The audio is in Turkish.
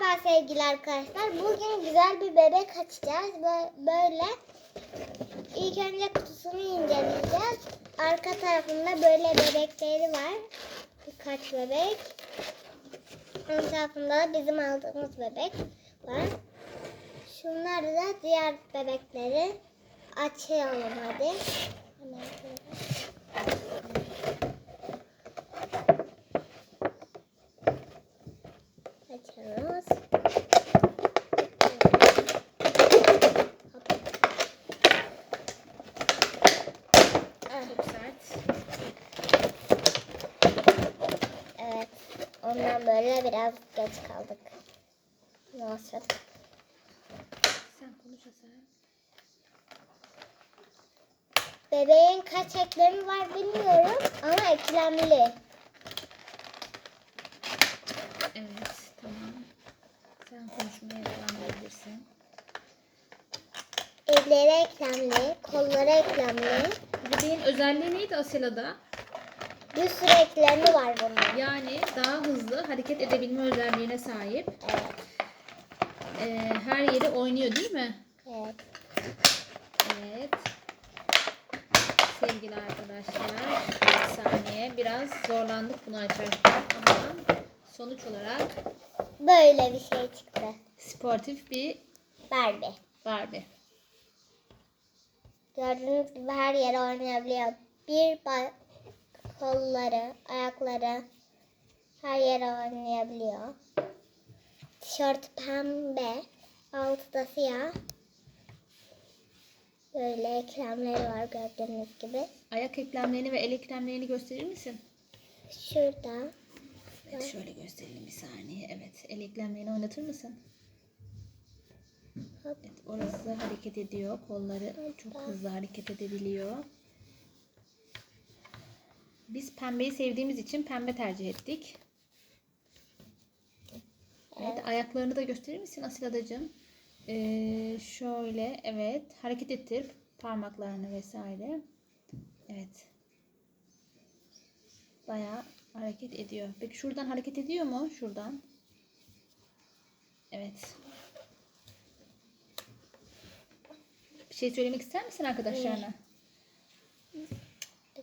Merhaba sevgili arkadaşlar. Bugün güzel bir bebek açacağız. Bö- Böyle ilk önce kutusunu inceleyeceğiz. Arka tarafında böyle bebekleri var. Birkaç bebek. Ön tarafında da bizim aldığımız bebek var. Şunlar da diğer bebekleri. Açalım hadi şöyle. Açıyoruz. Çok sert. Evet. Ondan böyle biraz geç kaldık. Nasıl? Sen konuş Hasan. Bebeğin kaç eklemi var bilmiyorum ama eklemli. Evet tamam. Sen konuşmaya devam edebilirsin. Elleri eklemli, kolları eklemli. Bebeğin özelliği neydi Asela'da? Bir sürü eklemi var bunun. Yani daha hızlı hareket edebilme özelliğine sahip. Evet. Ee, her yeri oynuyor değil mi? Evet. Evet. Sevgili arkadaşlar, bir saniye biraz zorlandık bunu açarken ama sonuç olarak Böyle bir şey çıktı. sportif bir Barbie. Barbie. Gördüğünüz gibi her yere oynayabiliyor. Bir kolları, ayakları her yere oynayabiliyor. Tişört pembe, altı da siyah. Böyle eklemleri var gördüğünüz gibi. Ayak eklemlerini ve el eklemlerini gösterir misin? Şurada. Evet şöyle gösterelim bir saniye. Evet el eklemlerini oynatır mısın? Hop. Evet, orası hareket ediyor. Kolları çok hızlı hareket edebiliyor. Biz pembeyi sevdiğimiz için pembe tercih ettik. Evet, ayaklarını da gösterir misin Asil adacığım? Ee, şöyle evet hareket ettir parmaklarını vesaire. Evet. Bayağı hareket ediyor. Peki şuradan hareket ediyor mu? Şuradan. Evet. Bir şey söylemek ister misin arkadaşlarına?